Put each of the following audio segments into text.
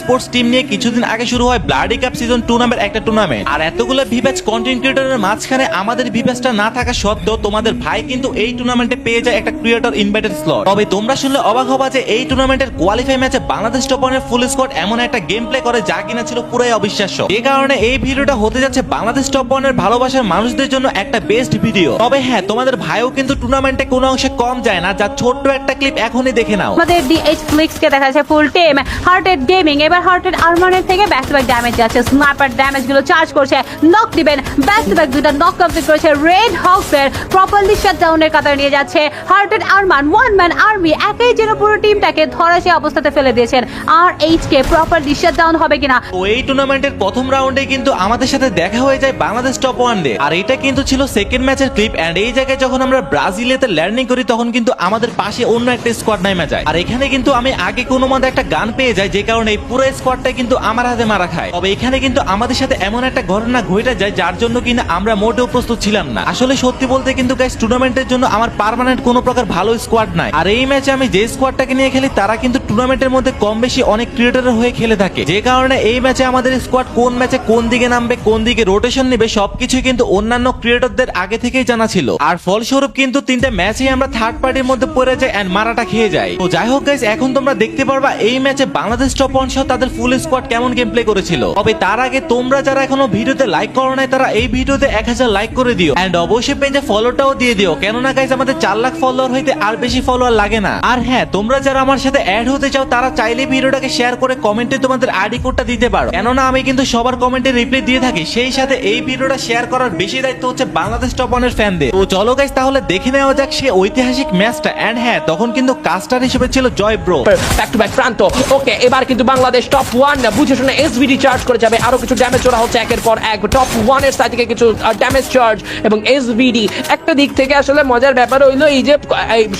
Sports team নিয়ে কিছুদিন আগে শুরু হয় ব্লাডি কাপ সিজন টু নামের একটা টুর্নামেন্ট আর এতগুলো ভিভ্যাচ কন্টেন্ট ক্রিয়েটরের মাঝখানে আমাদের ভিভ্যাচটা না থাকা সত্ত্বেও তোমাদের ভাই কিন্তু এই টুর্নামেন্টে পেয়ে যায় একটা ক্রিয়েটর ইনভাইটেড স্লট তবে তোমরা শুনলে অবাক হবা যে এই টুর্নামেন্টের কোয়ালিফাই ম্যাচে বাংলাদেশ টপনের ফুল স্কোয়াড এমন একটা গেম প্লে করে যা কিনা ছিল পুরোই অবিশ্বাস্য। এই কারণে এই ভিডিওটা হতে যাচ্ছে বাংলাদেশ টপনের ভালোবাসার মানুষদের জন্য একটা বেস্ট ভিডিও তবে হ্যাঁ তোমাদের ভাইও কিন্তু টুর্নামেন্টে কোনো অংশে কম যায় না, যা ছোট্ট একটা ক্লিপ এখনই দেখে নাও। আমাদের ডিএইচ ফ্লিক্স দেখা যাচ্ছে ফুল টিম হার্টেড গেমিং এবার হার্টেড আর্মানের থেকে ব্যাক টু ব্যাক ড্যামেজ যাচ্ছে। স্নাইপার ড্যামেজগুলো চার্জ করছে নক দিবেন ব্যাক টু ব্যাক দুটা নক কমপ্লিট করেছে। রেড হকস এর প্রপারলি শাটডাউনের কাতারে নিয়ে যাচ্ছে। Hearted Arman one man army একাই যেন পুরো টিমটাকে ধরাশে অবস্থাতে ফেলে দিয়েছেন। আর এইচ কে প্রপারলি শাটডাউন হবে কিনা? তো এই টুর্নামেন্টের প্রথম রাউন্ডে কিন্তু আমাদের সাথে দেখা হয়ে যায় বাংলাদেশ টপ ওয়ান ডে আর এটা কিন্তু ছিল সেকেন্ড ম্যাচের ক্লিপ এন্ড এই জায়গায় যখন আমরা ব্রাজিলিয়াতে ল্যান্ডিং করি, তখন কিন্তু আমাদের পাশে অন্য একটা স্কোয়াড নামে যায়। আর এখানে কিন্তু আমি আগে কোনো মতে একটা গান পেয়ে যাই, যে কারণে এই পুরো স্কোয়াডটা কিন্তু আমার হাতে মারা খায়। তবে এখানে কিন্তু আমাদের সাথে এমন একটা ঘটনা ঘটে যায়, যার জন্য কিন্তু আমরা মোটেও প্রস্তুত ছিলাম না। আসলে সত্যি বলতে কিন্তু গাইস টুর্নামেন্টের জন্য আমার পার্মানেন্ট কোনো প্রকার ভালো স্কোয়াড নাই। আর এই ম্যাচে আমি যে স্কোয়াডটাকে নিয়ে খেলি, তারা কিন্তু টুর্নামেন্টের মধ্যে কম বেশি অনেক ক্রিয়েটারের হয়ে খেলে থাকে। যে কারণে এই ম্যাচে আমাদের স্কোয়াড কোন ম্যাচে কোন দিকে নামবে, কোন দিকে রোটেশন নেবে সবকিছু কিন্তু অন্যান্য ক্রিয়েটরদের আগে থেকেই জানা ছিল। আর ফলস্বরূপ কিন্তু তিনটা ম্যাচেই আমরা থার্ড পার্টির মধ্যে পড়ে যাই এন্ড মারাটা খেয়ে যাই। তো যাই হোক গাইস এখন তোমরা দেখতে পারবা এই ম্যাচে বাংলাদেশ টপ সহ তাদের ফুল স্কোয়াড কেমন গেম প্লে করেছিল। তবে তার আগে তোমরা যারা এখনও ভিডিওতে লাইক করো নাই, তারা এই ভিডিওতে এক হাজার লাইক করে দিও। এন্ড অবশ্যই ফলোটাও দিয়ে দিও। কেননা গাইস আমাদের চার লাখ ফলোয়ার হইতে আর বেশি ফলোয়ার লাগে না। আর হ্যাঁ তোমরা যারা আমার সাথে অ্যাড হতে চাও, তারা চাইলে ভিডিওটাকে শেয়ার করে কমেন্টে তোমাদের আইডি কোডটা দিতে পারো। কেননা আমি কিন্তু সবার কমেন্টে রিপ্লাই দিয়ে থাকি। সেই সাথে এই ভিডিওটা শেয়ার করার বেশি দায়িত্ব হচ্ছে বাংলাদেশ টপ ওয়ানের ফ্যানদের তো চলো গাইস তাহলে দেখে নেওয়া যাক সে ঐতিহাসিক ম্যাচটা এন্ড হ্যাঁ তখন কিন্তু কাস্টার হিসেবে ছিল Joy bro back to back Pranto okay এবার কিন্তু বাংলাদেশ টপ ওয়ান বুঝে শুনে এসভিডি চার্জ করে যাবে। আরও কিছু ড্যামেজ ওরা হচ্ছে একের পর এক। টপ ওয়ানের সাইড থেকে কিছু ড্যামেজ চার্জ এবং এসভিডি একটা দিক থেকে আসলে মজার ব্যাপার হইল এই যে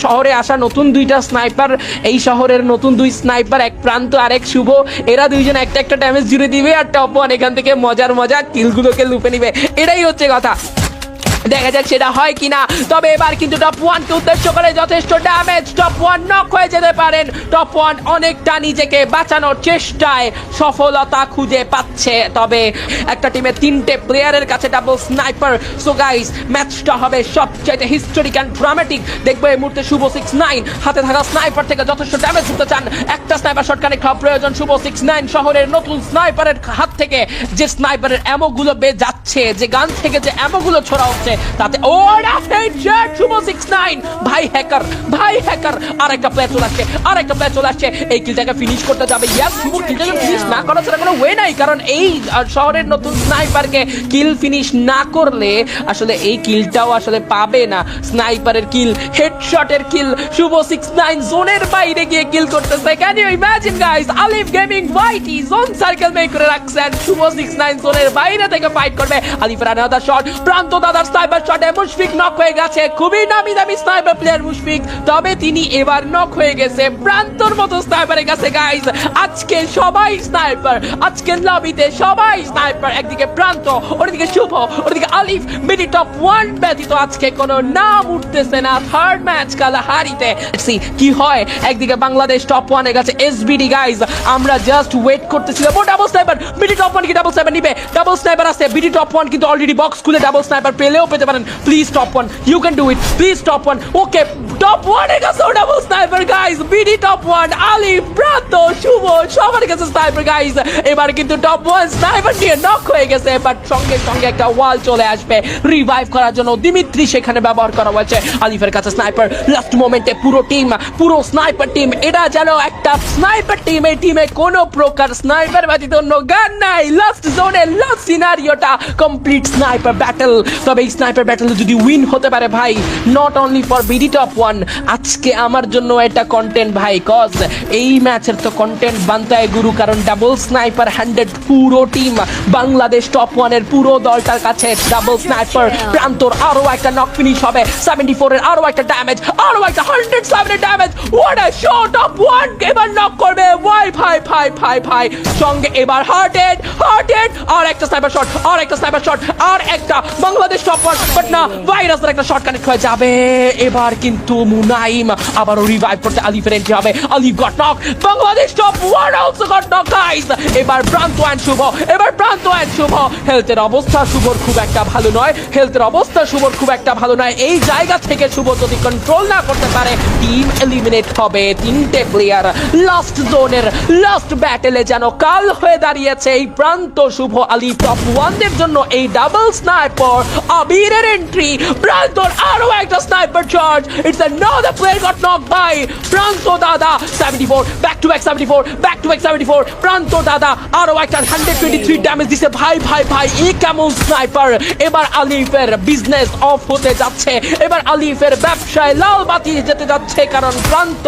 শহরে আসা নতুন দুইটা স্নাইপার এই শহরের নতুন দুই স্নাইপার এক প্রান্ত আর এক শুভ। এরা দুইজন একটা একটা ড্যামেজ জুড়ে দিবে আর টপ ওয়ান এখান থেকে মজার মজা কিলগুলোকে লুপে নিবে। এটাই হচ্ছে কথা। দেখা যাক সেটা হয় কিনা। তবে এবার কিন্তু টপ ওয়ানকে উদ্দেশ্য করে যথেষ্ট ড্যামেজ টপ ওয়ান নক হয়ে যেতে পারেন। টপ ওয়ান অনেকটা নিজেকে বাঁচানোর চেষ্টায় সফলতা খুঁজে পাচ্ছে। তবে একটা টিমে তিনটে প্লেয়ারের কাছে ডাবল স্নাইপার সো গাইস ম্যাচটা হবে সবচাইতে হিস্টোরিক অ্যান্ড ড্রামাটিক দেখব এই মুহূর্তে শুভ সিক্স নাইন হাতে থাকা স্নাইপার থেকে যথেষ্ট ড্যামেজ দিতে চান। একটা স্নাইপার শট কানেক্ট হওয়া প্রয়োজন। শুভ সিক্স নাইন শহরের নতুন স্নাইপারের হাত থেকে। যে স্নাইপারের অ্যামোগুলো বে যাচ্ছে, যে গান থেকে যে অ্যামোগুলো ছোড়া হচ্ছে তাতে ভাই হ্যাকার ভাই হ্যাকার। আর প্লেয়ার চলে আসছে আর প্লেয়ার চলে আসছে। এই কিলটাকে ফিনিশ করতে যাবে। শুভ ফিনিশ না করা ছাড়া কোনো ওয়ে নাই, কারণ এই শহরের নতুন স্নাইপারকে কিল ফিনিশ না করলে আসলে এই কিলটাও আসলে পাবে না। স্নাইপারের কিল হেডশটের কিল শুভ সিক্স নাইন জোনের বাইরে গিয়ে কিল করতেছে। Can you imagine guys Alif gaming YT zone circle make করে রাখছেন। শুভ সিক্স নাইন জোনের বাইরে থেকে ফাইট করবে। আলিফের আনাদার শট প্রান্ত দাদার স্নাইপার শটে মুশফিক নক হয়ে গেছে। খুবই নামি দামি স্নাইপার প্লেয়ার মুশফিক। তবে তিনি এবার নক হয়ে গেছে। প্রান্তর মতো স্নাইপারের কাছে গাইস আজকে সবাই স্নাইপার আজকের লবিতে সবাই স্নাইপার একদিকে প্রান্ত ওদিকে শুভ ওদিকে আলিফ। মিডি টপ ওয়ান ব্যতীত আজকে কোনো নাম উঠতেছে না। থার্ড ম্যাচ কালাহারিতে সি কি হয়। একদিকে বাংলাদেশ টপ ওয়ানের কাছে এসবিডি গাইস আমরা জাস্ট ওয়েট করতেছিলাম ও double sniper BD top one কি ডাবল স্নাইপার নিবে? ডাবল স্নাইপার আছে। বিডি টপ ওয়ান কিন্তু অলরেডি বক্স খুলে ডাবল স্নাইপার পেলেও পেতে পারেন please top one you can do it please top one okay top ওয়ানের কাছে double sniper guys BD top one Ali Pranto Shuvo সবার কাছে স্নাইপার গাইস এবার কিন্তু টপ ওয়ান স্নাইপার নিয়ে নক হয়ে গেছে। বাট সঙ্গে সঙ্গে একটা ওয়াল চলে আসবে। রিভাইভ করার জন্য দিমিত্রি সেখানে ব্যবহার করা হয়েছে। আলিফের কাছে স্নাইপার লাস্ট মোমেন্টে পুরো টিম পুরো স্নাইপার টিম এটা যেন একটা স্নাইপার টিম এই টিমে কোনো প্রকার স্নাইপার ব্যতীত অন্য গান নাই। লাস্ট জোনে লাস্ট সিনারিওটা কমপ্লিট স্নাইপার ব্যাটল তবে এই স্নাইপার ব্যাটল যদি উইন হতে পারে ভাই not only for BD top one আজকে আমার জন্য এটা কন্টেন্ট ভাই কজ এই ম্যাচের তো কন্টেন্ট বান্তায় গুরু কারণ ডাবল স্নাইপার হ্যান্ডেড পুরো টিম বাংলাদেশ টপ ওয়ানের পুরো দলটার কাছে ডাবল স্নাইপার প্রান্তর আরও একটা নক ফিনিশ হবে সেভেন্টি ফোর এর আরও একটা ড্যামেজ আরও একটা হান্ড্রেড সেভেনের damage what a shot of one এবার নক করবে ওয়াই ভাই ভাই ভাই ভাই সঙ্গে এবার হার্টেড হার্টেড আর একটা স্নাইপার শট আর একটা স্নাইপার শট আর একটা বাংলাদেশ টপ ওয়ান বাট না ভাইরাসের একটা শট কানেক্ট হয়ে যাবে। এবার কিন্তু কিন্তু মুনাইম আবারও রিভাইভ করতে আলিফের এন্ট্রি হবে। Alif got knock Bangladesh top one also got knock guys এবার প্রান্ত অ্যান্ড শুভ, এবার প্রান্ত অ্যান্ড শুভ। হেলথের অবস্থা শুভর খুব একটা ভালো নয়। হেলথের অবস্থা শুভর খুব একটা ভালো নয়। এই জায়গা থেকে শুভ যদি কন্ট্রোল না করতে পারে টিম এলিমিনেট হবে তিনটে প্লেয়ার লাস্ট জোনের লাস্ট ব্যাটেলে যেন কাল হয়ে দাঁড়িয়েছে এই প্রান্ত শুভ আলী টপ ওয়ানদের জন্য। এই ডাবল স্নাইপার আবিরের এন্ট্রি প্রান্তর আরও একটা sniper charge it's another player got knocked by Pranto দাদা 74 back to back 74 back to back 74 Pranto দাদা আরও একটা 123 ড্যামেজ দিছে ভাই ভাই ভাই এই কেমন স্নাইপার এবার আলিফের বিজনেস অফ হতে যাচ্ছে। এবার আলিফের ব্যবসায় লাল বাতি যেতে যাচ্ছে কারণ Pranto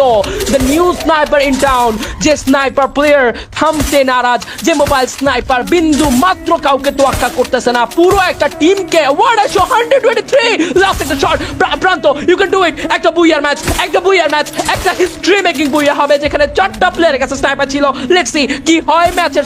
the new sniper in town যে স্নাইপার প্লেয়ার থামতে নারাজ, যে মোবাইল স্নাইপার বিন্দু মাত্র কাউকে তোয়াক্কা করতেছে না। পুরো একটা টিমকে ওয়ার্ড আসো 123 লাস্ট একটা shot Pranto you can do it বুইয়ার match একটা বুইয়ার ম্যাচ একটা হিস্ট্রি মেকিং বুইয়া হবে, যেখানে চারটা প্লেয়ারের কাছে স্নাইপার ছিল। লেটস সি কি হয় ম্যাচের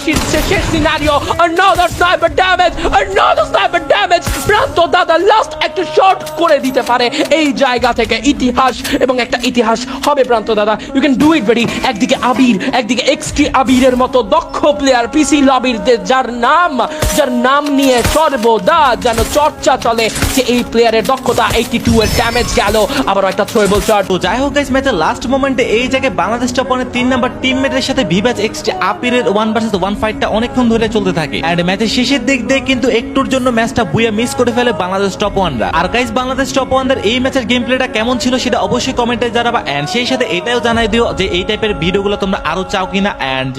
শেষ scenario another sniper damage, another sniper damage প্রান্ত দাদা লাস্ট একটা শট করে দিতে পারে এই জায়গা থেকে ইতিহাস, এবং একটা ইতিহাস হবে প্রান্ত দাদা। You can do it very একদিকে আবির, একদিকে এক্সট্রি আবিরের মতো দক্ষ প্লেয়ার পিসি লবির যার নাম যার নাম নিয়ে সর্বদা যেন চর্চা চলে যে এই প্লেয়ারের দক্ষতা এইটি টু এর ড্যামেজ গেল। আবার একটা তো যাই হোক গাইস ম্যাচের লাস্ট মোমেন্টে এই জায়গায় বাংলাদেশ তিন নাম্বার টিমমেটের সাথে ভিভাজ আপিরের ওয়ান ভার্সেস ওয়ান ফাইটটা অনেকক্ষণ ধরে চলতে থাকে। এন্ড ম্যাচের শেষের দিক দিয়ে কিন্তু একটুর জন্য ম্যাচটা বুয়া মিস করে ফেলে বাংলাদেশ টপ ওয়ানরা আর গাইস বাংলাদেশ টপ ওয়ানদের এই ম্যাচের গেম প্লেটা কেমন ছিল সেটা অবশ্যই কমেন্টে জানাবা। এন্ড সেই সাথে এটাও জানাই দিও যে এই টাইপের ভিডিওগুলো তোমরা আরও চাও কিনা। এন্ড